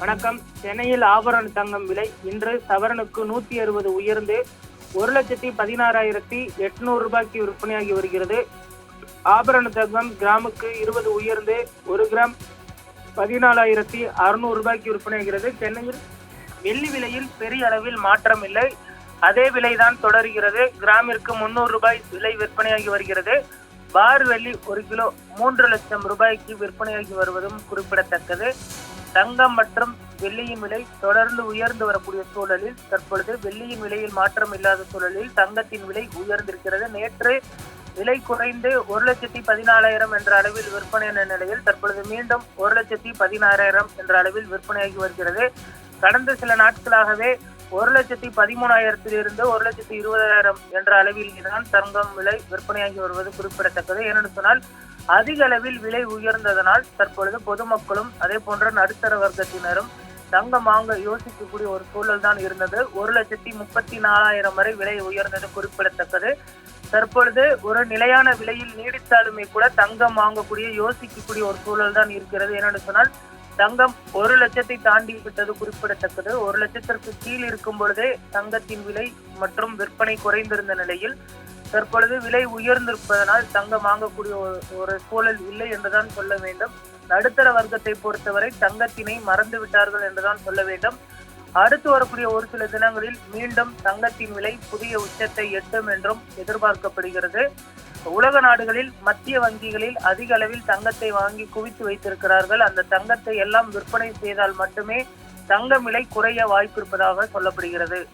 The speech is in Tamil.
வணக்கம். சென்னையில் ஆபரண தங்கம் விலை இன்று சவரனுக்கு நூத்தி அறுபது உயர்ந்து ஒரு லட்சத்தி பதினாறாயிரத்தி எட்நூறு ரூபாய்க்கு விற்பனையாகி வருகிறது. ஆபரண தங்கம் கிராமுக்கு இருபது உயர்ந்து ஒரு கிராம் பதினாலாயிரத்தி அறுநூறு ரூபாய்க்கு விற்பனையாகிறது. சென்னையில் வெள்ளி விலையில் பெரிய அளவில் மாற்றம் இல்லை. அதே விலைதான் தொடர்கிறது. கிராமிற்கு முன்னூறு ரூபாய் விலை விற்பனையாகி வருகிறது. பார் வெள்ளி ஒரு கிலோ மூன்று லட்சம் ரூபாய்க்கு விற்பனையாகி வருவதும் குறிப்பிடத்தக்கது. தங்கம் மற்றும் வெள்ளியின் விலை தொடர்ந்து உயர்ந்து வரக்கூடிய சூழலில் தற்பொழுது வெள்ளியின் விலையில் மாற்றம் இல்லாத சூழலில் தங்கத்தின் விலை உயர்ந்திருக்கிறது. நேற்று விலை குறைந்து ஒரு லட்சத்தி பதினாலாயிரம் என்ற அளவில் விற்பனையான நிலையில் தற்பொழுது மீண்டும் ஒரு லட்சத்தி பதினாறாயிரம் என்ற அளவில் விற்பனையாகி வருகிறது. கடந்த சில நாட்களாகவே ஒரு லட்சத்தி பதிமூணாயிரத்திலிருந்து ஒரு லட்சத்தி இருபதாயிரம் என்ற அளவில் தான் தங்கம் விலை விற்பனையாகி வருவது குறிப்பிடத்தக்கது. ஏனென்று சொன்னால் அதிக அளவில் விலை உயர்ந்ததனால் தற்பொழுது பொதுமக்களும் அதே போன்ற நடுத்தர வர்க்கத்தினரும் தங்கம் வாங்க யோசிக்கக்கூடிய ஒரு சூழல் தான் இருந்தது. ஒரு லட்சத்தி முப்பத்தி நாலாயிரம் வரை விலை உயர்ந்தது குறிப்பிடத்தக்கது. தற்பொழுது ஒரு நிலையான விலையில் நீடித்தாலுமே கூட தங்கம் வாங்கக்கூடிய யோசிக்கக்கூடிய ஒரு சூழல் தான் இருக்கிறது. ஏனென்று சொன்னால் தங்கம் ஒரு லட்சத்தை தாண்டி விட்டது குறிப்பிடத்தக்கது. ஒரு லட்சத்திற்கு கீழ் இருக்கும் பொழுதே தங்கத்தின் விலை மற்றும் விற்பனை குறைந்திருந்த நிலையில் தற்பொழுது விலை உயர்ந்திருப்பதனால் தங்கம் வாங்கக்கூடிய ஒரு- சூழல் இல்லை என்றுதான் சொல்ல வேண்டும். நடுத்தர வர்க்கத்தை பொறுத்தவரை தங்கத்தினை மறந்து விட்டார்கள் என்றுதான் சொல்ல வேண்டும். அடுத்து வரக்கூடிய ஒரு சில தினங்களில் மீண்டும் தங்கத்தின் விலை புதிய உச்சத்தை எட்டும் என்றும் எதிர்பார்க்கப்படுகிறது. உலக நாடுகளில் மத்திய வங்கிகளில் அதிக அளவில் தங்கத்தை வாங்கி குவித்து வைத்திருக்கிறார்கள். அந்த தங்கத்தை எல்லாம் விற்பனை செய்தால் மட்டுமே தங்கம் விலை குறைய வாய்ப்பிருப்பதாக சொல்லப்படுகிறது.